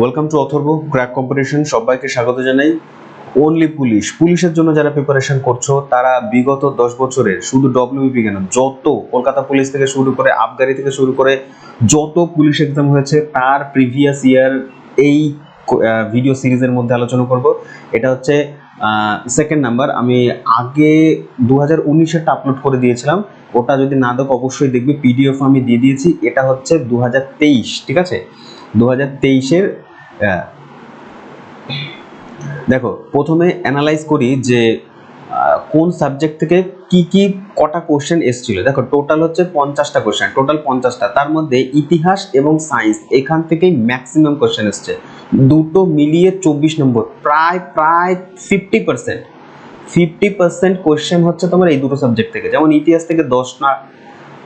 Welcome to Atharva crack competition সবাইকে স্বাগত জানাই। ওনলি পুলিশ পুলিশের জন্য যারা প্রিপারেশন করছ, তারা বিগত দশ বছরে শুধু ডব্লিউপি কেন, যত কলকাতা পুলিশ থেকে শুরু করে, আবগারি থেকে শুরু করে, যত পুলিশ এক্সাম হয়েছে, তার প্রিভিয়াস ইয়ার এই ভিডিও সিরিজের মধ্যে আলোচনা করব। এটা হচ্ছে সেকেন্ড নাম্বার আমি আগে দু হাজার উনিশেরটা আপলোড করে দিয়েছিলাম। ওটা যদি না দেখো, অবশ্যই দেখবে। পিডিএফ আমি দিয়ে দিয়েছি। এটা হচ্ছে দু হাজার তেইশ, ঠিক আছে? দু হাজার তেইশের দেখো, প্রথমে অ্যানালাইজ করি যে কোন সাবজেক্ট থেকে কি কি কটা কোশ্চেন এসেছিল। দেখো টোটাল হচ্ছে পঞ্চাশটা কোশ্চেন টোটাল পঞ্চাশটা। তার মধ্যে ইতিহাস এবং সায়েন্স এখান থেকেই ম্যাক্সিমাম কোশ্চেন এসছে। দুটো মিলিয়ে চব্বিশ নম্বর, প্রায় প্রায় fifty percent fifty percent question হচ্ছে তোমার এই দুটো সাবজেক্ট থেকে। যেমন ইতিহাস থেকে দশটা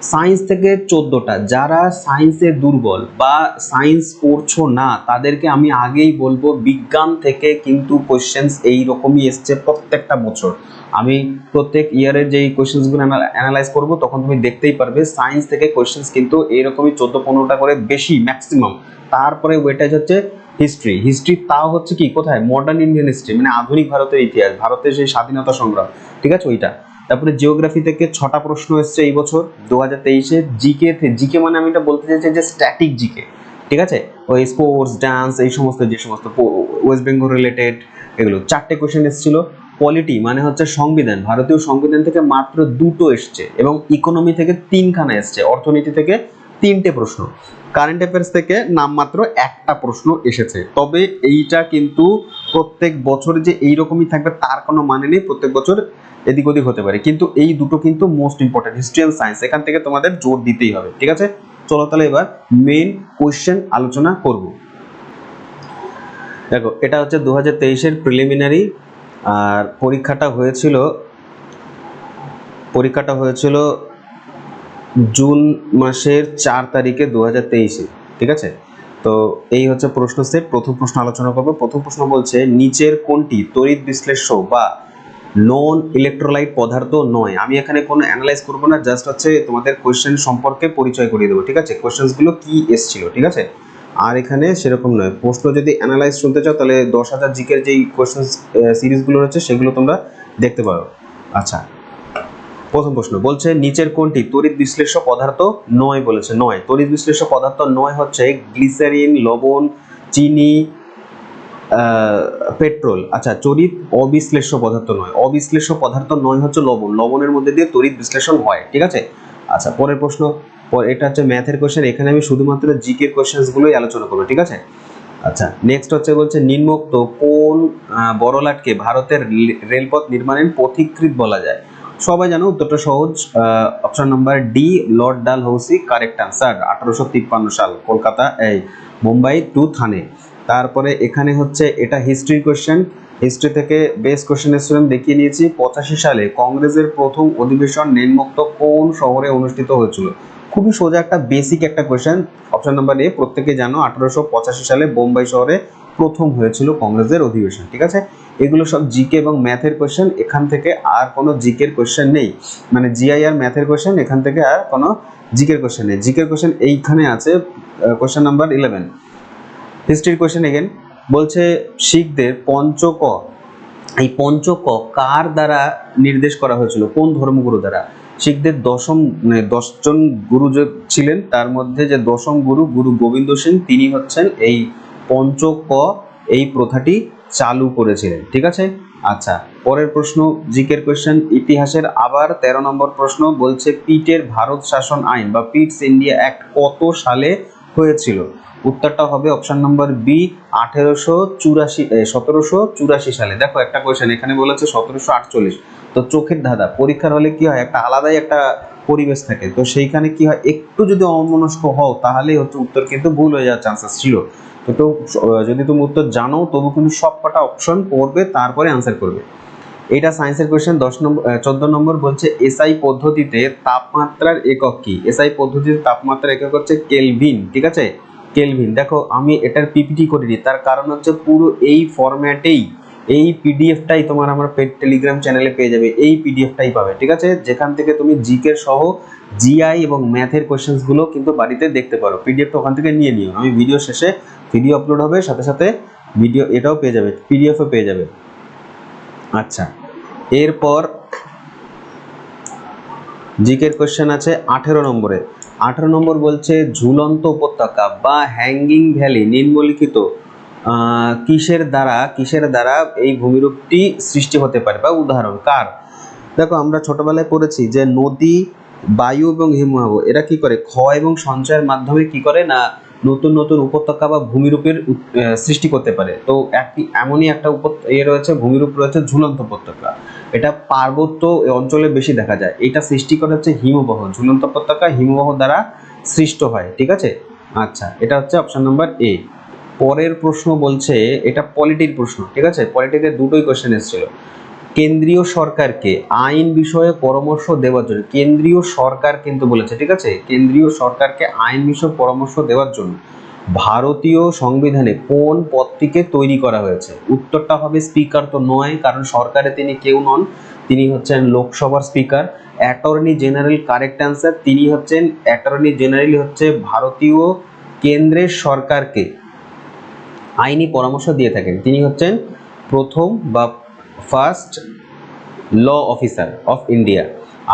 সায়েন্স থেকে চোদ্দোটা। যারা সায়েন্সে দুর্বল বা সায়েন্স পড়ছো না, তাদেরকে আমি আগেই বলব, বিজ্ঞান থেকে কিন্তু কোশ্চেন্স এই রকমই এসছে প্রত্যেকটা বছর। আমি প্রত্যেক ইয়ারের যেই কোশ্চেন্সগুলো অ্যানালাইজ করব, তখন তুমি দেখতেই পারবে, সায়েন্স থেকে কোশ্চেন্স কিন্তু এইরকমই চোদ্দ পনেরোটা করে বেশি ম্যাক্সিমাম তারপরে ওয়েটাজ হচ্ছে হিস্ট্রি হিস্ট্রি তাও হচ্ছে কি? কোথায়? মডার্ন ইন্ডিয়ান হিস্ট্রি মানে আধুনিক ভারতের ইতিহাস, ভারতের সেই স্বাধীনতা সংগ্রাম। ঠিক আছে? ওইটা। তারপরে জিওগ্রাফি থেকে ছটা প্রশ্ন এসছে এই বছর দু হাজার তেইশে জিকে জিকে মানে আমি এটা বলতে চাইছি যে স্ট্যাটিক জিকে, ঠিক আছে? ওই স্পোর্টস ডান্স এই সমস্ত যে সমস্ত ওয়েস্ট বেঙ্গল রিলেটেড এগুলো। চারটে কোয়েশ্চেন এসেছিল। পলিটি মানে হচ্ছে সংবিধান। ভারতীয় সংবিধান থেকে মাত্র দুটো এসছে এবং ইকোনমি থেকে তিনখানা এসছে। অর্থনীতি থেকে তিনটে প্রশ্ন। কারেন্ট অ্যাফেয়ার্স থেকে নামমাত্র একটা প্রশ্ন এসেছে। তবে এইটা কিন্তু প্রত্যেক বছর যে এইরকমই থাকবে তার কোনো মানে নেই, প্রত্যেক বছর এদিক ওদিক হতে পারে। কিন্তু এই দুটো কিন্তু most important history and science এখান থেকে তোমাদের জোর দিতেই হবে, ঠিক আছে? চলো তাহলে এবার মেন কোয়েশ্চেন আলোচনা করব। দেখো, এটা হচ্ছে দু হাজার তেইশের প্রিলিমিনারি আর পরীক্ষাটা হয়েছিল পরীক্ষাটা হয়েছিল জুন মাসের চার তারিখে দু হাজার তেইশে, ঠিক আছে? তো এই হচ্ছে প্রশ্ন সেট প্রথম প্রশ্ন আলোচনা করব। প্রথম প্রশ্ন বলছে, নিচের কোনটি তড়িৎ বিশ্লেষ্য বা নন ইলেকট্রোলাইট পদার্থ নয়? আমি এখানে কোনো অ্যানালাইজ করব না জাস্ট হচ্ছে তোমাদের কোয়েশ্চেন সম্পর্কে পরিচয় করিয়ে দেবো, ঠিক আছে? কোয়েশ্চেন্সগুলো কি এসছিল, ঠিক আছে? আর এখানে সেরকম নয়। প্রশ্ন যদি অ্যানালাইজ শুনতে চাও, তাহলে দশ হাজার জিকের যেই কোয়েশ্চেন সিরিজগুলো রয়েছে, সেগুলো তোমরা দেখতে পারো। আচ্ছা প্রথম প্রশ্ন বলছে, নিচের কোনটি তড়িৎ বিশ্লেষ্য পদার্থ নয় বলেছে? নয়। তড়িৎ বিশ্লেষ্য পদার্থ নয় হচ্ছে গ্লিসারিন, লবণ, চিনি পেট্রোল। আচ্ছা তড়িৎ অবিশ্লেষ্য পদার্থ নয়। অবিশ্লেষ্য পদার্থ নয় হচ্ছে লবণ। লবণের মধ্যে দিয়ে তড়িৎ বিশ্লেষণ হয়, ঠিক আছে? আচ্ছা পরের প্রশ্ন, পর- এটা হচ্ছে ম্যাথের কোশ্চেন এখানে আমি শুধুমাত্র জিকে কোশ্চেন্সগুলোই আলোচনা করব, ঠিক আছে? আচ্ছা নেক্সট হচ্ছে বলছে, নিম্নোক্ত কোন বড়লাটকে ভারতের রেলপথ নির্মাণের পথিকৃৎ বলা যায়? সবাই জানো, উত্তরটা সহজ। অপশন নাম্বার ডি লর্ড ডাল হৌসি কারেক্ট আনসার আঠারোশো তিপ্পান্ন সাল, কলকাতা, এই, মুম্বাই টু থানে তারপরে এখানে হচ্ছে, এটা হিস্ট্রি কোশ্চেন হিস্ট্রি থেকে বেস কোশ্চেন এসেছিলাম দেখিয়ে নিয়েছি। পঁচাশি সালে কংগ্রেসের প্রথম অধিবেশন নিম্নোক্ত কোন শহরে অনুষ্ঠিত হয়েছিল? খুবই সোজা একটা বেসিক একটা কোয়েশ্চেন অপশন নাম্বার এ প্রত্যেকে জানো, আঠারোশো পঁচাশি সালে বোম্বাই শহরে প্রথম হয়েছিল কংগ্রেসের অধিবেশন, ঠিক আছে? এগুলো সব জিকে এবং ম্যাথের কোশ্চেন এখান থেকে আর কোনো জিকের কোশ্চেন নেই। মানে জিআই আর ম্যাথের কোশ্চেন এখান থেকে আর কোনো জিকের কোশ্চেন নেই। জিকের কোশ্চেন এইখানে আছে কোশ্চেন নাম্বার ইলেভেন হিস্ট্রির কোশ্চেন এগেন বলছে, শিখদের পঞ্চক এই পঞ্চক কার দ্বারা নির্দেশ করা হয়েছিল? কোন ধর্মগুরু দ্বারা? শিখদের দশম মানে দশজন গুরু যে ছিলেন, তার মধ্যে যে দশম গুরু গুরু গোবিন্দ সিং তিনি হচ্ছেন এই পঞ্চক এই প্রথাটি চালু করেছিলেন, ঠিক আছে? আচ্ছা পরের প্রশ্ন, জিকের কোয়েশ্চেন ইতিহাসের আবার তেরো নম্বর প্রশ্ন বলছে পিটের ভারত শাসন আইন বা পিটস ইন্ডিয়া অ্যাক্ট কত সালে হয়েছিল? উত্তরটা হবে অপশন নম্বর বি আঠেরোশো চুরাশি সতেরোশো চুরাশি সালে। দেখো একটা কোয়েশ্চেন এখানে বলেছে সতেরোশো আটচল্লিশ। তো চোখের ধাঁধা, পরীক্ষার হলে কি হয়? একটা আলাদাই একটা পরিবেশ থাকে। তো সেইখানে কি হয়? একটু যদি অমনস্ক হও, তাহলেই হচ্ছে উত্তর কিন্তু ভুল হয়ে যাওয়ার চান্সেস ছিল তো যদি তুমি উত্তর জানো তবু কিন্তু সব কটা অপশন পড়বে, তারপরে আনসার করবে। এটা সায়েন্সের কোয়েশ্চেন দশ নম্বর চোদ্দ নম্বর বলছে এসআই পদ্ধতিতে তাপমাত্রার একক কি? এসআই পদ্ধতিতে তাপমাত্রার একক হচ্ছে কেলভিন ঠিক আছে? কেলভিন দেখো, আমি এটার পিপিটি করিনি, তার কারণ হচ্ছে পুরো এই ফরম্যাটেই এই পিডিএফটাই তোমার আমার টেলিগ্রাম চ্যানেলে পেয়ে যাবে, এই পিডিএফটাই পাবে, ঠিক আছে? যেখান থেকে তুমি জিকে সহ জিআই এবং ম্যাথের কোয়েশ্চেন্সগুলো কিন্তু বাড়িতে দেখতে পারো। পিডিএফটা ওখান থেকে নিয়ে নিও। আমি ভিডিও শেষে ভিডিও আপলোড হবে, সাথে সাথে ভিডিও এটাও পেয়ে যাবে পিডিএফও পেয়ে যাবে। আচ্ছা এরপর জিকের কোশ্চেন আছে আঠেরো নম্বরে। আঠেরো নম্বর বলছে, ঝুলন্ত উপত্যকা বা হ্যাঙ্গিং ভ্যালি নিম্নলিখিত। কিসের দ্বারা কিসের দ্বারা এই ভূমিরূপটি সৃষ্টি হতে পারে বা উদাহরণ, কার? দেখো, আমরা ছোটবেলায় পড়েছি যে নদী, বায়ু এবং হিমবাহ, এরা কি করে? ক্ষয় এবং সঞ্চয়ের মাধ্যমে কি করে? না, নতুন নতুন উপত্যকা বা ভূমিরূপের সৃষ্টি করতে পারে। তো একটি এমনই একটা ইয়ে রয়েছে, ভূমিরূপ রয়েছে ঝুলন্ত উপত্যকা। এটা পার্বত্য অঞ্চলে বেশি দেখা যায়। এটা সৃষ্টি করে হচ্ছে হিমবাহ, ঝুলন্ত উপত্যকা হিমবাহ দ্বারা সৃষ্ট হয়, ঠিক আছে? আচ্ছা এটা হচ্ছে অপশন নাম্বার এ পরের প্রশ্ন বলছে, এটা পলিটির প্রশ্ন, ঠিক আছে? পলিটিতে দুটোই কোয়েশ্চেন এসেছিল। কেন্দ্রীয় সরকারকে আইন বিষয়ে পরামর্শ দেওয়ার জন্য। কেন্দ্রীয় সরকার কিন্তু বলেছে, ঠিক আছে? কেন্দ্রীয় সরকারকে আইন বিষয়ে পরামর্শ দেওয়ার জন্য। ভারতীয় সংবিধানে কোন পদটিকে তৈরি করা হয়েছে? উত্তরটা হবে স্পিকার তো নয়, কারণ সরকারে তিনি কেউ নন। তিনি হচ্ছেন লোকসভার speaker attorney general correct answer তিনি হচ্ছেন অ্যাটর্নি জেনারেল হচ্ছে ভারতীয় কেন্দ্রের সরকারকে। আইনি পরামর্শ দিয়ে থাকেন। তিনি হচ্ছেন প্রথম বা first law officer of India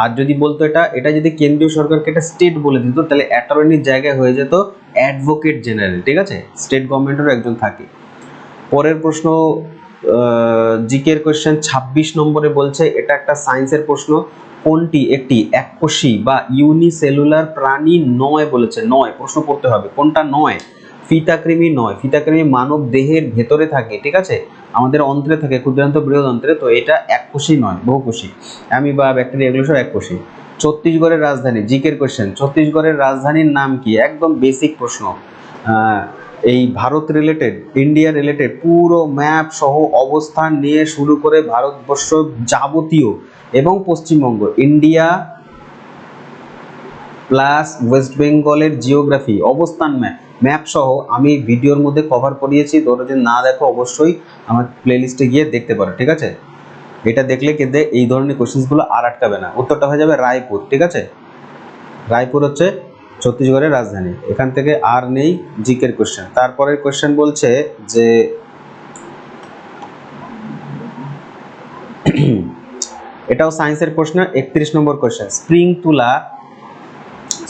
আর যদি বলতো এটা এটা যদি কেন্দ্রীয় সরকারকে এটা স্টেট বলে দিত, তাহলে অ্যাটর্নির জায়গায় হয়ে যেত অ্যাডভোকেট জেনারেল ঠিক আছে? স্টেট গভর্নমেন্টেরও একজন থাকে। পরের প্রশ্ন জিকের কোয়েশ্চেন ছাব্বিশ নম্বরে বলছে, এটা একটা সায়েন্সের প্রশ্ন। কোনটি? একটি এককোষী বা ইউনিসেলুলার প্রাণী নয় বলেছে, নয়। প্রশ্ন করতে হবে, কোনটা নয়? ফিতাকৃমি নয়। ফিতাকৃমি মানব দেহের ভেতরে থাকে, ঠিক আছে? আমাদের অন্ত্রে থাকে, ক্ষুদ্রান্ত বৃহৎ অন্ত্রে, তো এটা এককোষী নয় বহুকোষী অ্যামিবা ব্যাকটেরিয়া এগুলো সব এককোষী ছত্তিশগড়ের রাজধানী, জিকের কোয়েশ্চেন ছত্তিশগড়ের রাজধানীর নাম কি? একদম বেসিক প্রশ্ন। এই ভারত রিলেটেড ইন্ডিয়া রিলেটেড পুরো ম্যাপ সহ অবস্থান নিয়ে শুরু করে ভারতবর্ষ যাবতীয় এবং পশ্চিমবঙ্গ ইন্ডিয়া প্লাস ওয়েস্ট বেঙ্গলের জিওগ্রাফি অবস্থান ম্যাপ ম্যাপ সহ আমি ভিডিওর মধ্যে কভার করিয়েছি তোমরা যদি না দেখো অবশ্যই আমার প্লেলিস্টে গিয়ে দেখতে পারো, ঠিক আছে? এটা দেখলে কিন্তু এই ধরনের কোশ্চেন্সগুলো আর আটকাবে না। উত্তরটা হয়ে যাবে রায়পুর, ঠিক আছে? রায়পুর হচ্ছে ছত্তিশগড়ের রাজধানী। এখান থেকে আর নেই জিকের কোশ্চেন তারপরের কোশ্চেন বলছে যে, এটাও সায়েন্সের প্রশ্ন, একত্রিশ নম্বর কোশ্চেন স্প্রিং তুলা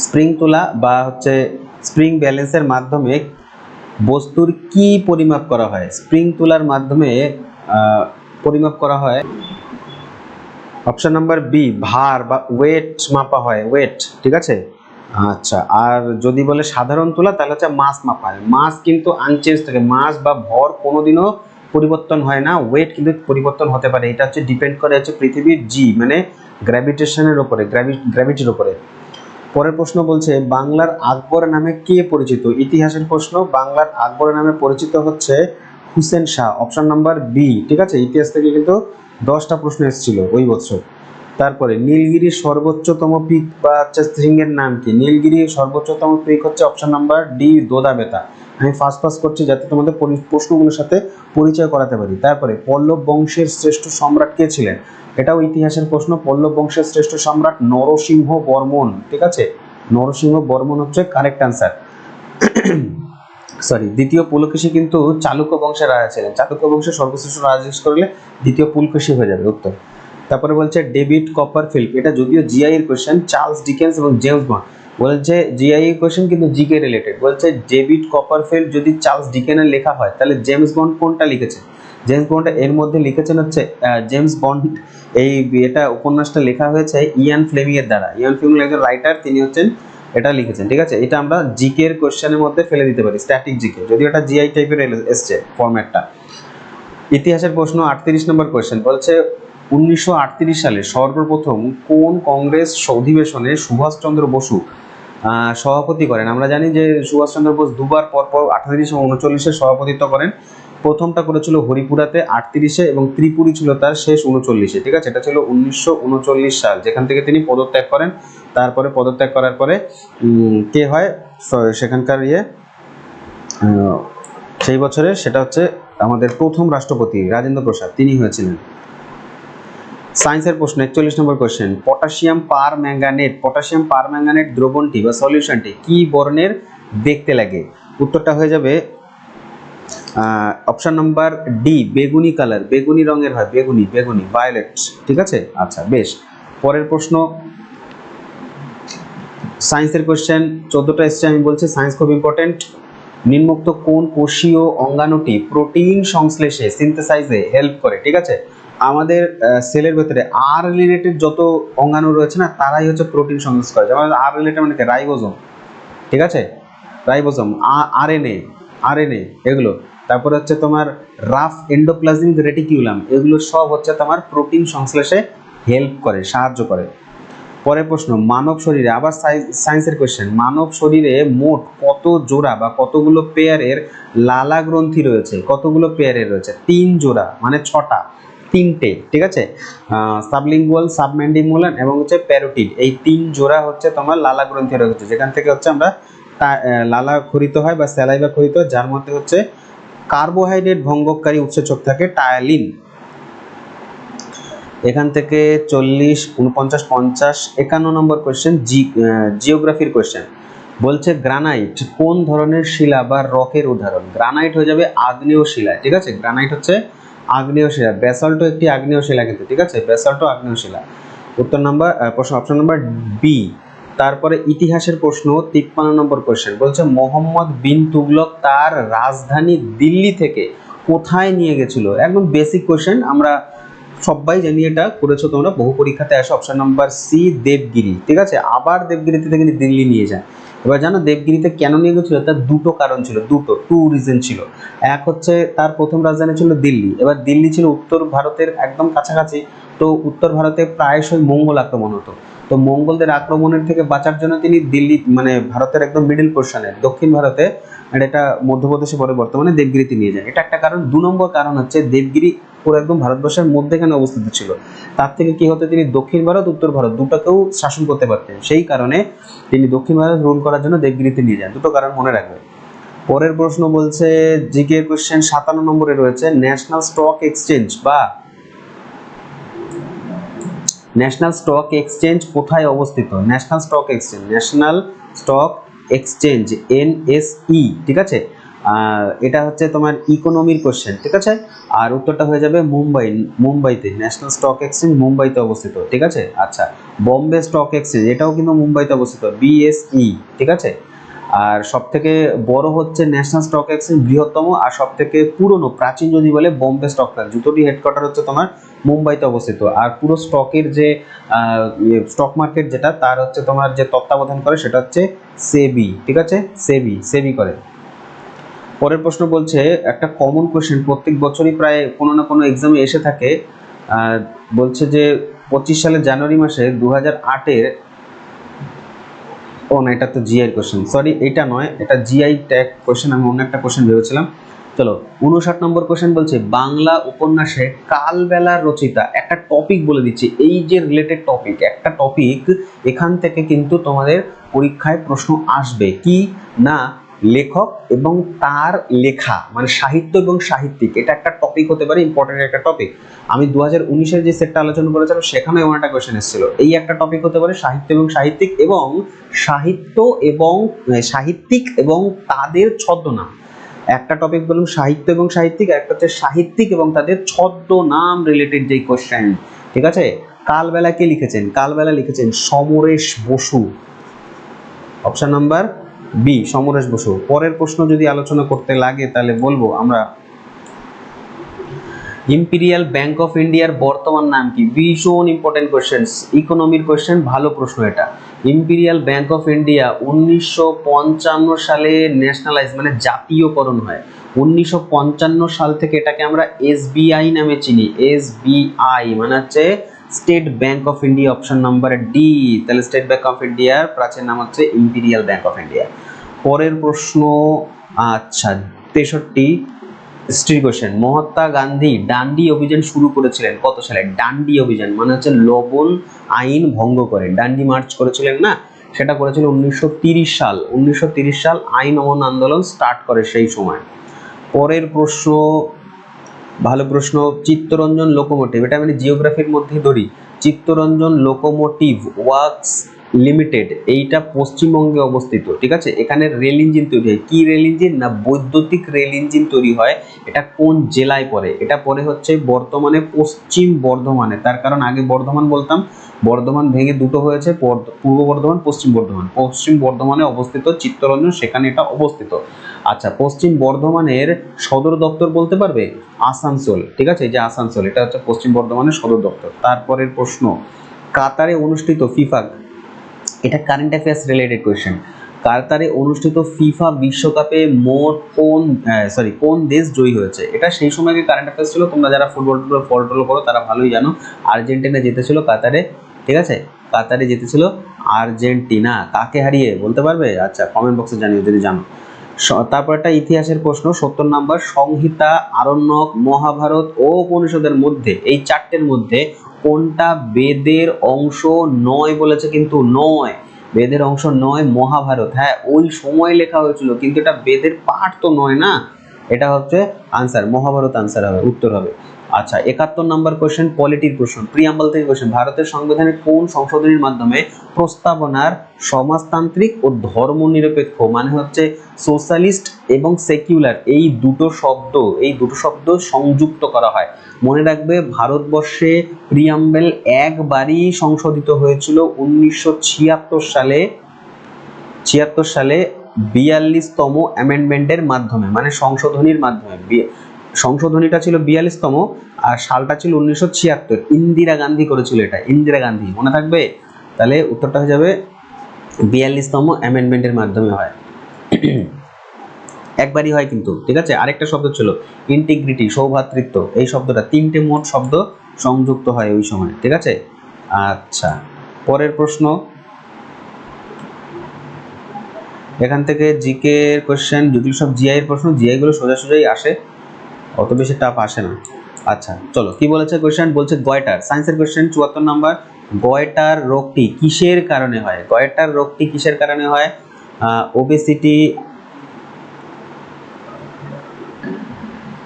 স্প্রিং তুলা বা হচ্ছে স্প্রিং ব্যালেন্সের মাধ্যমে বস্তুর কি পরিমাপ করা হয়? স্প্রিং তোলার মাধ্যমে পরিমাপ করা হয়। অপশন নাম্বার বি, ভার বা ওয়েট মাপা হয়। ওয়েট, ঠিক আছে? আচ্ছা আর যদি বলে সাধারণ তোলা, তাহলে হচ্ছে মাস মাপা হয়। মাস কিন্তু আনচেঞ্জ থাকে। মাস বা ভর কোনোদিনও পরিবর্তন হয় না। ওয়েট কিন্তু পরিবর্তন হতে পারে। এটা হচ্ছে ডিপেন্ড করে হচ্ছে পৃথিবীর জি মানে গ্র্যাভিটেশনের উপরে গ্র্যাভিটির উপরে। পরের প্রশ্ন বলছে, বাংলার আকবর নামে কে পরিচিত? ইতিহাসের প্রশ্ন, বাংলার আকবর নামে পরিচিত হচ্ছে Husain Shah. Option number B, ঠিক আছে? ইতিহাস থেকে কিন্তু দশটা প্রশ্ন এসেছিল ওই বছর। তারপরে, নীলগিরির সর্বোচ্চতম পিক বা হচ্ছে শৃঙ্গের নাম কি? নীলগিরির সর্বোচ্চতম পিক হচ্ছে অপশন নাম্বার ডি দোদাবেতা আমি ফার্স্ট ফার্স্ট করছি যাতে তোমাদের পরি- প্রশ্নগুলোর সাথে পরিচয় করাতে পারি। তারপরে, পল্লব বংশের শ্রেষ্ঠ সম্রাট কে ছিলেন? এটাও ইতিহাসের প্রশ্ন। পল্লব বংশের শ্রেষ্ঠ সম্রাট নরসিংহ বর্মন, ঠিক আছে? নরসিংহ বর্মন হচ্ছে কারেক্ট অ্যান্সার সরি দ্বিতীয় পুলকেশী কিন্তু চালুক্য বংশের রাজা ছিলেন। চালুক্য বংশের সর্বশ্রেষ্ঠ রাজা জিজ্ঞেস করলে দ্বিতীয় পুলকেশী হয়ে যাবে। উত্তর। তারপরে বলছে ডেভিড কপার কপারফিল্ড। এটা যদিও জিআই এর কোশ্চেন চার্লস ডিকেন্স এবং জেমস বন্ড। বলছে জিআই এর কোশ্চেন কিন্তু জিকে রিলেটেড বলছে ডেভিড কপারফিল্ড যদি চার্লস ডিকেনের লেখা হয়, তাহলে জেমস বন্ড কোনটা লিখেছে? জেমস বন্ড এর মধ্যে লিখেছেন হচ্ছে জেমস বন্ড এই এটা উপন্যাসটা লেখা হয়েছে ইয়ান ফ্লেমিং এর দ্বারা। ইয়ান ফ্লেমিং একজন রাইটার তিনি হচ্ছেন, এটা লিখেছেন, ঠিক আছে? এটা আমরা জিকে এর কোশ্চেনের মধ্যে ফেলে দিতে পারি স্ট্যাটিক জিকে যদি এটা জিআই টাইপের এসছে ফরম্যাটটা ইতিহাসের প্রশ্ন, আটত্রিশ নম্বর কোয়েশ্চেন বলছে, উনিশশো আটত্রিশ সালে সর্বপ্রথম কোন কংগ্রেস অধিবেশনে সুভাষচন্দ্র বসু সভাপতি করেন। আমরা জানি যে সুভাষচন্দ্র বোস দুবার পরপর আঠাত্রিশ এবং উনচল্লিশে সভাপতিত্ব করেন। প্রথমটা করেছিল হরিপুরাতে আটত্রিশে এবং ত্রিপুরি ছিল তার শেষ উনচল্লিশে, ঠিক আছে? এটা ছিল উনিশশো উনচল্লিশ সাল, যেখান থেকে তিনি পদত্যাগ করেন। তারপরে পদত্যাগ করার পরে কে হয়? সেখানকার ইয়ে সেই বছরে সেটা হচ্ছে আমাদের প্রথম রাষ্ট্রপতি রাজেন্দ্র প্রসাদ, তিনি হয়েছিলেন। সায়েন্সের প্রশ্ন, একচল্লিশ নম্বর question potassium permanganate potassium permanganate দ্রবণটি বা সলিউশনটি কি বর্ণের দেখতে লাগে? উত্তরটা হয়ে যাবে অপশন নাম্বার ডি বেগুনি কালার বেগুনি রঙের হয়, বেগুনি বেগুনি ভায়োলেট ঠিক আছে? আচ্ছা বেশ। পরের প্রশ্ন সায়েন্সের কোশ্চেন চোদ্দোটা এসছে, আমি বলছি সায়েন্স খুব ইম্পর্টেন্ট নিম্নোক্ত কোন কোষীয় অঙ্গাণুটি প্রোটিন সংশ্লেষে সিনথেসাইজে হেল্প করে, ঠিক আছে? আমাদের সেলের ভেতরে আর রিলেটেড যত অঙ্গাণু রয়েছে না, তারাই হচ্ছে প্রোটিন সংশ্লেষ করে। যেমন আর রিলেটেড মানে রাইবোজোম। ঠিক আছে? রাইবোজোম আরএনএ আরএনএ এগুলো। তারপরে হচ্ছে তোমার রাফ এন্ডোপ্লাজমিক রেটিকিউলাম এগুলো সব হচ্ছে তোমার প্রোটিন সংশ্লেষে হেল্প করে, সাহায্য করে। পরের প্রশ্ন, মানব শরীরে, আবার সায়েন্সের কোয়েশ্চেন মানব শরীরে মোট কত জোড়া বা কতগুলো পেয়ারের লালা গ্রন্থি রয়েছে? কতগুলো পেয়ারের রয়েছে? তিন জোড়া মানে ছটা। তিনটে, ঠিক আছে? সাবলিঙ্গুয়াল সাবম্যান্ডিমুলান এবং হচ্ছে প্যারোটিড এই তিন জোড়া হচ্ছে তোমার লালা গ্রন্থি রয়েছে যেখান থেকে হচ্ছে আমরা লালা খরিত হয় বা স্যালাইভা খরিত হয়, যার মধ্যে হচ্ছে কার্বোহাইড্রেট ভঙ্গকারী উৎসেচক থাকে টায়ালিন। এখান থেকে চল্লিশ, উনপঞ্চাশ, পঞ্চাশ, একান্ন নম্বর কোয়েশ্চেন জি জিওগ্রাফির কোয়েশ্চেন বলছে গ্রানাইট কোন ধরনের শিলা বা রকের উদাহরণ? গ্রানাইট হয়ে যাবে আগ্নেয় শিলা, ঠিক আছে? গ্রানাইট হচ্ছে আগ্নেয় শিলা ব্যাসল্টও একটি আগ্নেয় শিলা কিন্তু, ঠিক আছে? ব্যাসল্টও আগ্নেয় শিলা উত্তর নাম্বার প্রশ্ন অপশন নাম্বার বি তারপরে ইতিহাসের প্রশ্ন, তিপ্পান্ন নম্বর কোয়েশ্চেন বলছে, মোহাম্মদ বিন তুগলক তার রাজধানী দিল্লি থেকে কোথায় নিয়ে গেছিল? একদম বেসিক কোয়েশ্চেন আমরা সবাই জানি এটা, করেছ তোমরা, বহু পরীক্ষাতে আসে। অপশন নাম্বার সি দেবগিরি, ঠিক আছে? আবার দেবগিরিতে থেকে দিল্লি নিয়ে যায় এবার জানো দেবগিরিতে কেন নিয়ে গেছিল? তার দুটো কারণ ছিল, দুটো টু রিজন ছিল। এক হচ্ছে তার প্রথম রাজধানী ছিল দিল্লি। এবার দিল্লি ছিল উত্তর ভারতের একদম কাছাকাছি, তো উত্তর ভারতে প্রায়শই মঙ্গল আক্রমণ হতো। তো মঙ্গলদের আক্রমণের থেকে বাঁচার জন্য তিনি দিল্লি মানে ভারতের একদম মিডিল পোর্শনে দক্ষিণ ভারতে এটা মধ্যপ্রদেশে পরে বর্তমানে দেবগিরিতে নিয়ে যায়। এটা একটা কারণ। দু নম্বর কারণ হচ্ছে দেবগিরি পুরো একদম ভারতবর্ষের মধ্যেখানে অবস্থিত ছিল। তার থেকে কি হতো, তিনি দক্ষিণ ভারত, উত্তর ভারত দুটাকেও শাসন করতে পারতেন। সেই কারণে তিনি দক্ষিণ ভারত রুল করার জন্য দেবগিরিতে নিয়ে যান। দুটো কারণ মনে রাখবে পরের প্রশ্ন বলছে জিকে কোশ্চেন সাতান্ন নম্বরে রয়েছে ন্যাশনাল স্টক এক্সচেঞ্জ বা ন্যাশনাল স্টক এক্সচেঞ্জ কোথায় অবস্থিত? National stock exchange national stock exchange NSE ঠিক আছে? এটা হচ্ছে তোমার ইকোনমির কোশ্চেন ঠিক আছে? আর উত্তরটা হয়ে যাবে মুম্বাই, মুম্বাইতে ন্যাশনাল স্টক এক্সচেঞ্জ মুম্বাইতে অবস্থিত, ঠিক আছে? আচ্ছা বম্বে স্টক এক্সচেঞ্জ এটাও কিন্তু মুম্বাইতে অবস্থিত বিএসই ঠিক আছে? আর সব থেকে বড় হচ্ছে ন্যাশনাল স্টক এক্সচেঞ্জ বৃহত্তম, আর সব থেকে পুরনো, প্রাচীন যদি বলে বম্বে স্টক এক্সচেঞ্জ দুটোরই হেডকোয়ার্টার হচ্ছে তোমার মুম্বাইতে অবস্থিত। আর পুরো স্টকের যে স্টক মার্কেট যেটা, তার হচ্ছে তোমার যে তত্ত্বাবধান করে, সেটা হচ্ছে সেবি, ঠিক আছে? সেবি সেবি করে। পরের প্রশ্ন বলছে, একটা কমন কোশ্চেন প্রত্যেক বছরই প্রায় কোনো না কোনো এক্সামে এসে থাকে। বলছে যে, পঁচিশ সালের জানুয়ারি মাসে দু হাজার আটের, ও না, এটা তো জিআই কোশ্চেন সরি এটা নয়, এটা জিআই ট্যাগ কোশ্চেন আমি অন্য একটা কোশ্চেন ভেবেছিলাম। চলো, উনষাট নম্বর কোশ্চেন বলছে, বাংলা উপন্যাসে কালবেলা রচিতা, একটা টপিক বলে দিচ্ছে, এই যে রিলেটেড টপিক একটা টপিক এখান থেকে কিন্তু তোমাদের পরীক্ষায় প্রশ্ন আসবে, কি না লেখক এবং তার লেখা মানে সাহিত্য এবং সাহিত্যিক, এটা একটা টপিক হতে পারে ইম্পর্টেন্ট একটা টপিক আমি দু হাজার উনিশের যে সেটটা আলোচনা করেছিলাম, সেখানে এমন একটা কোয়েশ্চেন এসেছিল। এই একটা টপিক হতে পারে সাহিত্য এবং সাহিত্যিক এবং সাহিত্য এবং সাহিত্যিক এবং তাদের ছদ্মনাম। একটা টপিক বললাম সাহিত্য এবং সাহিত্যিক একটা হচ্ছে সাহিত্যিক এবং তাদের ছদ্মনাম রিলেটেড যেই কোশ্চেন ঠিক আছে? কালবেলা কে লিখেছেন? কালবেলা লিখেছেন Samaresh Basu. Option number B, Samaresh Basu. পরের প্রশ্ন যদি আলোচনা করতে লাগে, তাহলে বলব আমরা ইম্পিরিয়াল ব্যাংক অফ ইন্ডিয়ার বর্তমান নাম কি? ভীষণ ইম্পর্টেন্ট কোয়েশ্চেন ইকোনমির কোয়েশ্চেন ভালো প্রশ্ন এটা। ইম্পিরিয়াল ব্যাংক অফ ইন্ডিয়া উনিশশো পঞ্চান্ন সালে ন্যাশনালাইজ মানে জাতীয়করণ হয়। উনিশশো পঞ্চান্ন সাল থেকে এটাকে আমরা এসবিআই নামে চিনি। এসবিআই মানে হচ্ছে State Bank of India option number D. তাহলে স্টেট ব্যাংক অফ ইন্ডিয়ার প্রাচীন নাম হচ্ছে ইম্পিরিয়াল ব্যাংক অফ ইন্ডিয়া। পরের প্রশ্ন আচ্ছা তেষট্টি স্ত্রী কোশ্চেন মহাত্মা গান্ধী ডান্ডি অভিযান শুরু করেছিলেন কত সালে? ডান্ডি অভিযান মানে হচ্ছে লবণ আইন ভঙ্গ করে। ডান্ডি মার্চ করেছিলেন না? সেটা করেছিল উনিশশো সাল। উনিশশো সাল আইন অমন আন্দোলন স্টার্ট করে সেই সময়। পরের প্রশ্ন ভালো প্রশ্ন, চিত্তরঞ্জন লোকোমোটিভ। এটা আমি জিওগ্রাফির মধ্যে ধরি। চিত্তরঞ্জন লোকোমোটিভ ওয়ার্কস লিমিটেড, এইটা পশ্চিমবঙ্গে অবস্থিত, ঠিক আছে? এখানে রেল ইঞ্জিন তৈরি হয়। কি রেল ইঞ্জিন না বৈদ্যুতিক রেল ইঞ্জিন তৈরি হয়? এটা কোন জেলায় পড়ে? এটা পড়ে হচ্ছে বর্তমানে পশ্চিম বর্ধমানে। তার কারণ আগে বর্ধমান বলতাম, বর্ধমান ভেঙে দুটো হয়েছে পূর্ব বর্ধমান, পশ্চিম বর্ধমান। পশ্চিম বর্ধমানে অবস্থিত চিত্তরঞ্জন, সেখানে এটা অবস্থিত। আচ্ছা পশ্চিম বর্ধমানের সদর দপ্তর বলতে পারবে? আসানসোল। ঠিক আছে? যে আসানসোল, এটা হচ্ছে পশ্চিম বর্ধমানের সদর দপ্তর। তারপরের প্রশ্ন, কাতারে অনুষ্ঠিত ফিফা, এটা কারেন্ট অ্যাফেয়ার্স রিলেটেড কোয়েশ্চেন কাতারে অনুষ্ঠিত ফিফা বিশ্বকাপে মোট কোন সরি কোন দেশ জয়ী হয়েছে? এটা সেই সময় কারেন্ট অ্যাফেয়ার্স ছিল, তোমরা যারা ফুটবল টুটবল ফল টল করো, তারা ভালোই জানো। আর্জেন্টিনা জিতেছিল কাতারে, ঠিক আছে? কাতারে জিতেছিল আর্জেন্টিনা। কাকে হারিয়ে বলতে পারবে? আচ্ছা কমেন্ট বক্সে জানিও, যদি জানো। তারপর একটা ইতিহাসের প্রশ্ন, সত্তর নাম্বার, সংহিতা, আরণ্যক, মহাভারত ও উপনিষদের মধ্যে, এই চারটের মধ্যে কোনটা বেদের অংশ নয় বলেছে কিন্তু নয়। বেদের অংশ নয়, মহাভারত। হ্যাঁ ওই সময় লেখা হয়েছিল, কিন্তু এটা বেদের পাঠ তো নয় না? এটা হচ্ছে আনসার মহাভারত আনসার হবে, উত্তর হবে। আচ্ছা একাত্তর নাম্বার কোয়েশ্চেন পলিটির প্রশ্ন। প্রিয়াম্বল থেকে কোয়েশ্চেন ভারতের সংবিধানের কোন সংশোধনীর মাধ্যমে প্রস্তাবনার সমাজতান্ত্রিক ও ধর্মনিরপেক্ষ মানে হচ্ছে সোশ্যালিস্ট এবং সেকুলার এই দুটো শব্দ, এই দুটো শব্দ সংযুক্ত করা হয়। মনে রাখবে, ভারতবর্ষে প্রিয়াম্বেল একবারই সংশোধিত হয়েছিল উনিশশো ছিয়াত্তর সালে ছিয়াত্তর সালে বিয়াল্লিশতম অ্যামেন্ডমেন্টের মাধ্যমে মানে সংশোধনীর মাধ্যমে। সংশোধনীটা ছিল বিয়াল্লিশতম আর সালটা ছিল উনিশশো ছিয়াত্তর। ইন্দিরা গান্ধী করেছিল এটা, ইন্দিরা গান্ধী। মনে থাকবে? তাহলে উত্তরটা হয়ে যাবে বিয়াল্লিশতম অ্যামেন্ডমেন্টের মাধ্যমে হয়। একবারই হয় কিন্তু, ঠিক আছে? আরেকটা শব্দ ছিল ইন্টিগ্রিটি সৌভাতৃত্ব। এই শব্দটা, তিনটে মোট শব্দ সংযুক্ত হয় ওই সময়, ঠিক আছে? আচ্ছা পরের প্রশ্ন। এখান থেকে জিকে কোশ্চেন যেগুলো সব জিআই এর প্রশ্ন জিআই গুলো সোজা সোজাই আসে অত বেশি টাফ আসে না। আচ্ছা চলো, কি বলেছে কোশ্চেন বলছে গয়টার সায়েন্সের কোশ্চেন চুয়াত্তর নাম্বার গয়টার রোগটি কিসের কারণে হয়? গয়টার রোগটি কিসের কারণে হয়? ওবেসিটি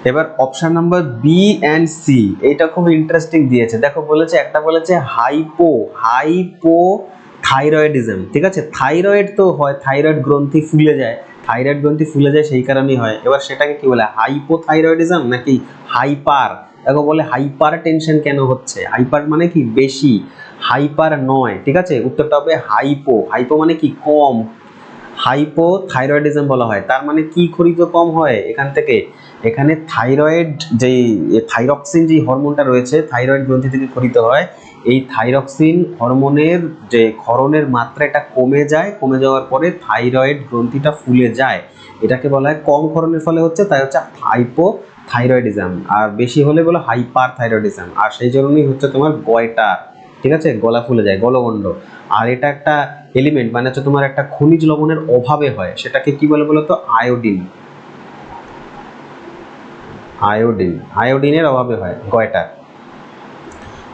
এবার option number B and C এইটা খুব ইন্টারেস্টিং দিয়েছে। দেখো, বলেছে, একটা বলেছে হাইপো হাইপো থাইরয়েডিজম ঠিক আছে? থাইরয়েড তো হয় থাইরয়েড গ্রন্থি ফুলে যায়। থাইরয়েড গ্রন্থি ফুলে যায় সেই কারণেই হয়। এবার সেটাকে কি বলে হাইপোথাইরয়েডিজম নাকি হাইপার দেখো বলে হাইপার টেনশন কেন হচ্ছে? হাইপার মানে কি বেশি? হাইপার নয়, ঠিক আছে? উত্তরটা হবে হাইপো হাইপো মানে কি কম? হাইপো থাইরয়েডিজম বলা হয়। তার মানে কি খরিত কম হয় এখান থেকে? এখানে থাইরয়েড যেই, থাইরক্সিন যে হরমোনটা রয়েছে, থাইরয়েড গ্রন্থি থেকে খরিত হয় এই থাইরক্সিন হরমোনের যে ক্ষরণের মাত্রা এটা কমে যায়, কমে যাওয়ার পরে থাইরয়েড গ্রন্থিটা ফুলে যায়। এটাকে বলা হয় কম ক্ষরণের ফলে হচ্ছে তাই হচ্ছে হাইপো থাইরয়েডিজম আর বেশি হলে বলে হাইপার থাইরয়েডিজম আর সেই জন্যই হচ্ছে তোমার গয়টার ঠিক আছে? গলা ফুলে যায়, গলগণ্ড। আর এটা একটা এলিমেন্ট মানে হচ্ছে তোমার একটা খনিজ লবণের অভাবে হয়, সেটাকে কি বলে বলো তো আয়োডিন আয়োডিন আয়োডিনের অভাবে হয় গয়টা।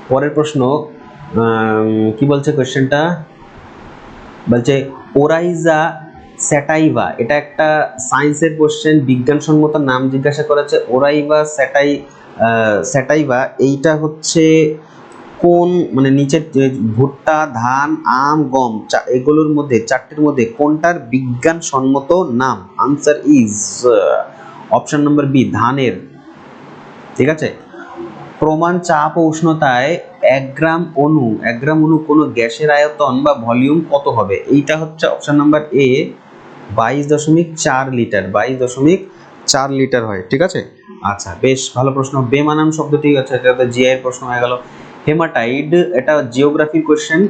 পরের প্রশ্ন কি বলছে কোয়েশ্চেনটা বলছে, ওরাইজা স্যাটাইভা, এটা একটা সায়েন্সের কোশ্চেন, বিজ্ঞানসম্মত নাম জিজ্ঞাসা করেছে, ওরাইভা স্যাটাই স্যাটাইভা, এইটা হচ্ছে কোন মানে নিচের ভুট্টা, ধান, আম, গম এগুলোর মধ্যে, চারটির মধ্যে কোনটার বিজ্ঞানসম্মত নাম? Answer is option number B ধানের। ঠিক আছে? প্রমাণ চাপ ও উষ্ণতায় এক গ্রাম অণু এক গ্রাম অণু কোনো গ্যাসের আয়তন বা ভলিউম কত হবে? এইটা হচ্ছে অপশন নাম্বার এ বাইশ দশমিক চার লিটার, বাইশ দশমিক চার লিটার হয়, ঠিক আছে? আচ্ছা বেশ, ভালো প্রশ্ন। বেমানান ঠিক আছে এটা তো জিআই এর প্রশ্ন হয়ে গেল। হেমাটাইড, এটা জিওগ্রাফির কোশ্চেন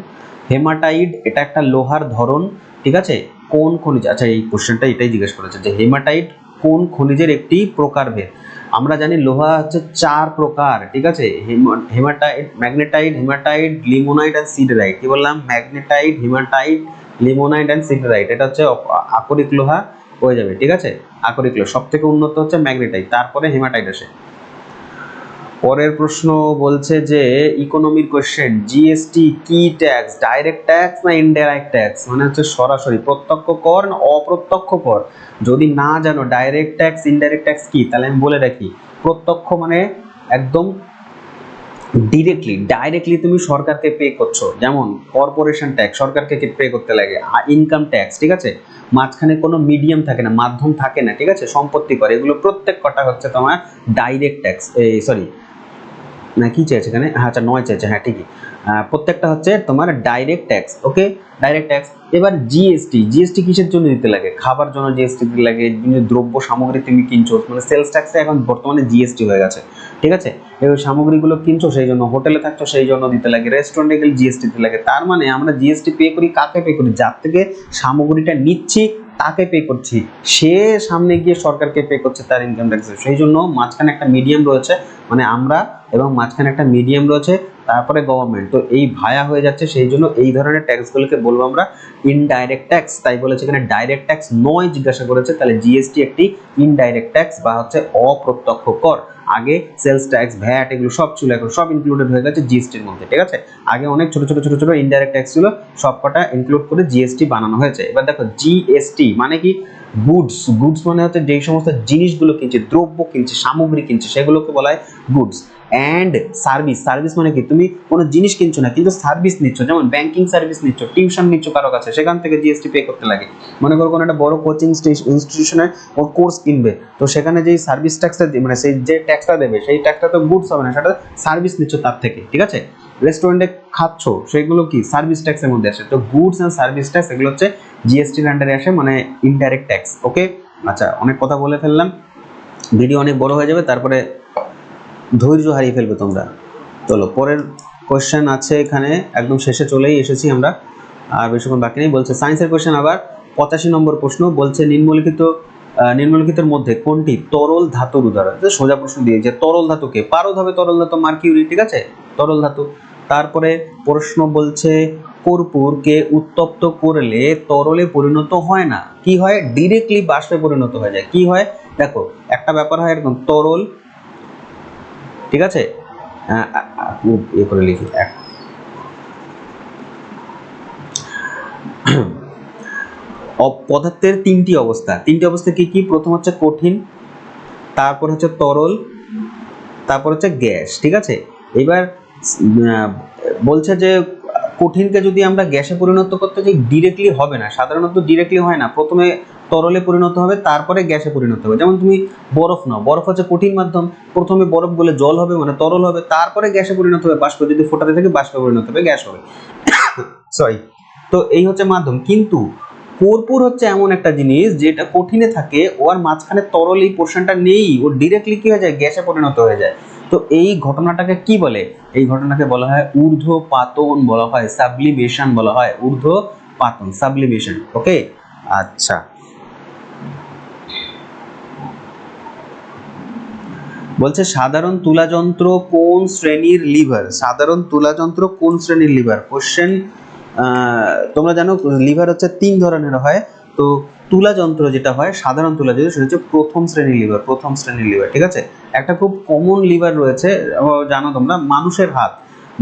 হেমাটাইড, এটা একটা লোহার ধরন, ঠিক আছে? কোন খনিজ আচ্ছা এই কোশ্চেনটা এটাই জিজ্ঞেস করেছে যে হেমাটাইট কোন খনিজের একটি প্রকারভেদ? আমরা জানি লোহা হচ্ছে চার প্রকার, ঠিক আছে? Hematite, magnetite, hematite, limonite and siderite. কি বললাম? Magnetite, hematite, limonite and siderite. এটা হচ্ছে আকরিক লোহা হয়ে যাবে, ঠিক আছে? আকরিক লোহা। সব থেকে উন্নত হচ্ছে ম্যাগনেটাইট, তারপরে হেমাটাইট আসে। পরের প্রশ্ন বলছে যে ইকোনমির কোশ্চেন জিএসটি কি ট্যাক্স ডাইরেক্ট ট্যাক্স না ইনডাইরেক্ট ট্যাক্স মানে হচ্ছে সরাসরি প্রত্যক্ষ কর না অপ্রত্যক্ষ কর? যদি না জানো ডাইরেক্ট ট্যাক্স ইনডাইরেক্ট ট্যাক্স কি? তাহলে আমি বলে রাখি, প্রত্যক্ষ মানে একদম ডিরেক্টলি ডাইরেক্টলি তুমি সরকারকে পে করছ। যেমন কর্পোরেশন ট্যাক্স সরকারকে পে করতে লাগে? ইনকাম ট্যাক্স ঠিক আছে? মাঝখানে কোনো মিডিয়াম থাকে না, মাধ্যম থাকে না, ঠিক আছে? সম্পত্তি করে, এগুলো প্রত্যেক কটা হচ্ছে তোমার ডাইরেক্ট ট্যাক্স এই সরি না, কি চাইছে এখানে? হ্যাঁ আচ্ছা নয় চাইছে হ্যাঁ ঠিকই। প্রত্যেকটা হচ্ছে তোমার direct tax okay direct tax এবার জিএসটি জিএসটি কিসের জন্য দিতে লাগে? খাবার জন্য জিএসটি দিতে লাগে দ্রব্য সামগ্রী তুমি কিনছো মানে সেলস ট্যাক্সে এখন বর্তমানে জিএসটি হয়ে গেছে, ঠিক আছে? এবার সামগ্রীগুলো কিনছো, সেই জন্য হোটেলে থাকছো, সেই জন্য দিতে লাগে রেস্টুরেন্টে গেলে জিএসটি দিতে লাগে। তার মানে আমরা জিএসটি পে করি, কাকে পে করি? যার থেকে সামগ্রীটা নিচ্ছি তাকে পে করছি। সে সামনে গিয়ে সরকারকে পে করছে তার ইনকাম ট্যাক্স সেই জন্য মাঝখানে একটা মিডিয়াম রয়েছে মানে আমরা এবং মাঝখানে একটা মিডিয়াম রয়েছে, তারপরে গভর্নমেন্ট তো এই ভায়া হয়ে যাচ্ছে, সেই জন্য এই ধরনের ট্যাক্সগুলোকে বলব আমরা ইনডাইরেক্ট ট্যাক্স তাই বলেছে এখানে ডাইরেক্ট ট্যাক্স নয় জিজ্ঞাসা করেছে, তাহলে জিএসটি একটি ইনডাইরেক্ট ট্যাক্স বা হচ্ছে অপ্রত্যক্ষ কর। আগে সেলস ট্যাক্স ভ্যাট এগুলো সব ছিল, এখন সব ইনক্লুডেড হয়ে গেছে জিএসটির মধ্যে, ঠিক আছে? আগে অনেক ছোট ছোট ছোট ছোট ইনডাইরেক্ট ট্যাক্স ছিল সবকটা ইনক্লুড করে জিএসটি বানানো হয়েছে। এবার দেখো জিএসটি মানে কি? গুডস গুডস মানে হচ্ছে যেই সমস্ত জিনিসগুলো কিনছে, দ্রব্য কিনছে, সামগ্রী কিনছে, সেগুলোকে বলা হয় গুডস অ্যান্ড সার্ভিস সার্ভিস মানে কি? তুমি কোনো জিনিস কিনছো না, কিন্তু সার্ভিস নিচ্ছ। যেমন ব্যাংকিং সার্ভিস নিচ্ছ টিউশন নিচ্ছ কারও কাছে, সেখান থেকে জিএসটি পে করতে লাগে। মনে করো কোনো একটা বড় কোচিং ইনস্টিটিউশনে ও কোর্স কিনবে, তো সেখানে যেই সার্ভিস ট্যাক্সটা মানে সেই যে ট্যাক্সটা দেবে, সেই ট্যাক্সটা তো গুডস হবে না, সেটা সার্ভিস নিচ্ছ তার থেকে, ঠিক আছে? রেস্টুরেন্টে খাচ্ছ, সেগুলো কি? সার্ভিস ট্যাক্সের মধ্যে আসে। তো গুডস অ্যান্ড সার্ভিস ট্যাক্স এগুলো হচ্ছে জিএসটির আন্ডারে আসে মানে ইনডাইরেক্ট ট্যাক্স ওকে আচ্ছা অনেক কথা বলে ফেললাম। ভিডিও অনেক বড় হয়ে যাবে, তারপরে ধৈর্য হারিয়ে ফেলবে তোমরা। চলো, পরের কোয়েশ্চেন আছে এখানে, একদম শেষে চলেই এসেছি আমরা। আর বেশিক্ষণ বাকি নেই, বলছে সায়েন্সের কোয়েশ্চেন আবার, পঁচাশি নম্বর প্রশ্ন, বলছে নিম্নলিখিত নিম্নলিখিতের মধ্যে কোনটি তরল ধাতুর উদাহরণ? সোজা প্রশ্ন দিয়েছে তরল ধাতুকে পারদ হবে তরল ধাতু মার্কিউরি ঠিক আছে? তরল ধাতু। তারপরে প্রশ্ন বলছে কর্পূরকে উত্তপ্ত করলে তরলে পরিণত হয় না? কি হয়? ডিরেক্টলি বাষ্পে পরিণত হয়ে যায়। কি হয়? দেখো, একটা ব্যাপার হয় এরকম, তরল ঠিক আছে? ইয়ে করে লিখি এক। পদার্থের তিনটি অবস্থা। তিনটি অবস্থা কি কি? প্রথম হচ্ছে কঠিন, তারপর হচ্ছে তরল, তারপর হচ্ছে গ্যাস, ঠিক আছে? এবার বলছে যে কঠিনকে যদি আমরা গ্যাসে পরিণত করতে চাই ডিরেক্টলি হবে না। সাধারণত ডিরেক্টলি হয় না। প্রথমে তরলে পরিণত হবে, তারপরে গ্যাসে পরিণত হবে। যেমন তুমি বরফ নাও। বরফ হচ্ছে কঠিন মাধ্যম। প্রথমে বরফ বলে জল হবে মানে তরল হবে, তারপরে গ্যাসে পরিণত হবে, বাষ্প। যদি ফোটাতে থাকে, বাষ্পে পরিণত হবে, গ্যাস হবে। সরি তো এই হচ্ছে মাধ্যম। কিন্তু কর্পূর হচ্ছে এমন একটা জিনিস যেটা কঠিনে থাকে ও আর মাঝখানে তরল এই পোর্শনটা নেই। ও ডিরেক্টলি কি হয়ে যায়? গ্যাসে পরিণত হয়ে যায়। তো এই ঘটনাটাকে কি বলে? এই ঘটনাকে বলা হয় ঊর্ধ্ব পাতন বলা হয় সাবলিমেশন বলা হয় ঊর্ধ্ব পাতন সাবলিমেশন ওকে আচ্ছা। বলছে, সাধারণ তুলাযন্ত্র কোন শ্রেণির লিভার? সাধারণ তুলাযন্ত্র কোন শ্রেণির লিভার? কোশ্চেন তোমরা জানো, লিভার হচ্ছে তিন ধরনের হয়। তো তুলা যন্ত্র যেটা হয়, সাধারণ তুলা যন্ত্র সেটা হচ্ছে প্রথম শ্রেণির লিভার প্রথম শ্রেণির লিভার ঠিক আছে? একটা খুব কমন লিভার রয়েছে জানো তোমরা, মানুষের হাত।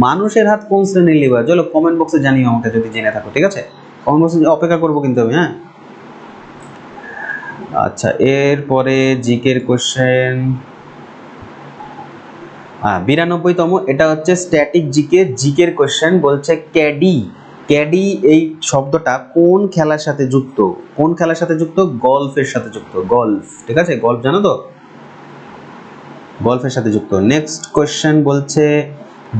মানুষের হাত কোন শ্রেণির লিভার চলো কমেন্ট বক্সে জানিও আমাকে যদি জেনে থাকো, ঠিক আছে? কমেন্ট বক্সে অপেক্ষা করব কিন্তু আমি হ্যাঁ? আচ্ছা এরপরে জিকের কোশ্চেন হ্যাঁ বিরানব্বইতম, এটা হচ্ছে স্ট্যাটিক জিকে, জিকের কোশ্চেন বলছে ক্যাডি। ক্যাডি এই শব্দটা কোন খেলার সাথে যুক্ত? কোন খেলার সাথে যুক্ত? গল্ফের সাথে যুক্ত। গল্ফ, ঠিক আছে? গল্ফ জানো তো? গল্ফের সাথে যুক্ত। নেক্সট কোয়েশ্চেন বলছে,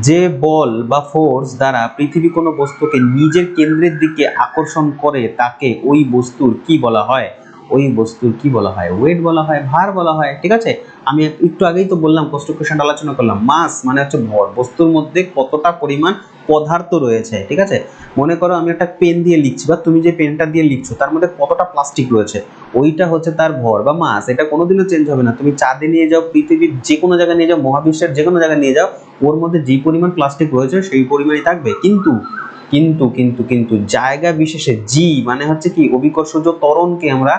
যে বল বা ফোর্স দ্বারা পৃথিবী কোনো বস্তুকে নিজের কেন্দ্রের দিকে আকর্ষণ করে, তাকে ওই বস্তুর কি বলা হয়? ওই বস্তুর কি বলা হয় ওয়েট বলা হয়, ভার বলা হয়, ঠিক আছে? আমি একটু আগেই তো বললাম কোশ্চেন আলোচনা করলাম। মাস মানে হচ্ছে ভর, বস্তুর মধ্যে কতটা পরিমাণ পদার্থ রয়েছে, ঠিক আছে? মনে করো আমি একটা পেন দিয়ে লিখছি, বা তুমি যে পেনটা দিয়ে লিখছো, তার মধ্যে কতটা প্লাস্টিক রয়েছে? ওইটা হচ্ছে তার ভর বা মাস। এটা কোনোদিনও চেঞ্জ হবে না। তুমি চাঁদে নিয়ে যাও, পৃথিবীর যে কোনো জায়গায় নিয়ে যাও, মহাবিশ্বের যে কোনো জায়গায় নিয়ে যাও, ওর মধ্যে যে পরিমাণ প্লাস্টিক রয়েছে, সেই পরিমাণই থাকবে। কিন্তু কিন্তু কিন্তু কিন্তু জায়গা বিশেষে জি মানে হচ্ছে কি অভিকর্ষজ ত্বরণকে আমরা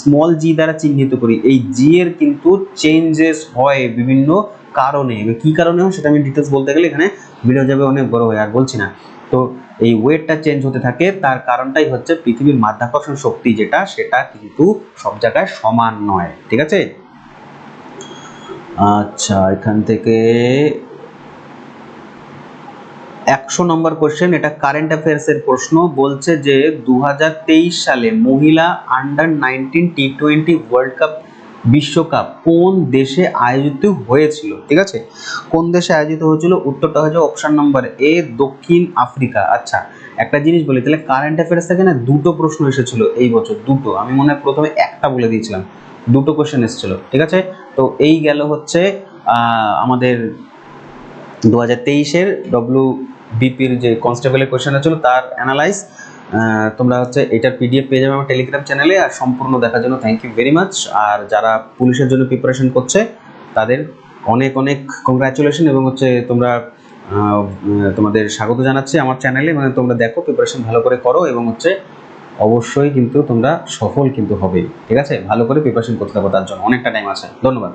স্মল জি দ্বারা চিহ্নিত করি। এই জি এর কিন্তু চেঞ্জেস হয় বিভিন্ন কারণে। কি কারণে হয় সেটা আমি ডিটেলস বলতে গেলে এখানে ভিডিও যাবে অনেক বড় হয়ে, আর বলছি না। তো এই ওয়েটটা চেঞ্জ হতে থাকে, তার কারণটাই হচ্ছে পৃথিবীর মাধ্যাকর্ষণ শক্তি যেটা, সেটা কিন্তু সব জায়গায় সমান নয়। ঠিক আছে? আচ্ছা এখান থেকে একশো নম্বর কোশ্চেন এটা কারেন্ট অ্যাফেয়ার্স এর প্রশ্ন। বলছে যে দু হাজার তেইশ সালে মহিলা under nineteen T twenty World Cup বিশ্বকাপ কোন দেশে আয়োজিত হয়েছিল? ঠিক আছে? কোন দেশে আয়োজিত হয়েছিল? উত্তরটা হচ্ছে অপশন নম্বর এ দক্ষিণ আফ্রিকা। আচ্ছা একটা জিনিস বলি, তাহলে কারেন্ট অ্যাফেয়ার্স থেকে না দুটো প্রশ্ন এসেছিল এই বছর, দুটো। আমি মনে হয় প্রথমে একটা বলে দিয়েছিলাম, দুটো কোশ্চেন এসেছিল, ঠিক আছে? তো এই গেল হচ্ছে আমাদের দু হাজার তেইশের ডব্লিউ বিপির যে কনস্টেবলের কোয়েশ্চেন ছিল, তার অ্যানালাইজ তোমরা হচ্ছে এটার পিডিএফ পেয়ে যাবে আমার টেলিগ্রাম চ্যানেলে আর সম্পূর্ণ দেখার জন্য থ্যাংক ইউ ভেরি মাচ আর যারা পুলিশের জন্য প্রিপারেশন করছে, তাদের অনেক অনেক কংগ্রাচুলেশন এবং হচ্ছে তোমরা তোমাদের স্বাগত জানাচ্ছি আমার চ্যানেলে মানে তোমরা দেখো প্রিপারেশন ভালো করে করো এবং হচ্ছে অবশ্যই কিন্তু তোমরা সফল কিন্তু হবে। ঠিক আছে? ভালো করে প্রিপারেশন করতে থাকো, তার জন্য। অনেকটা টাইম আছে। ধন্যবাদ।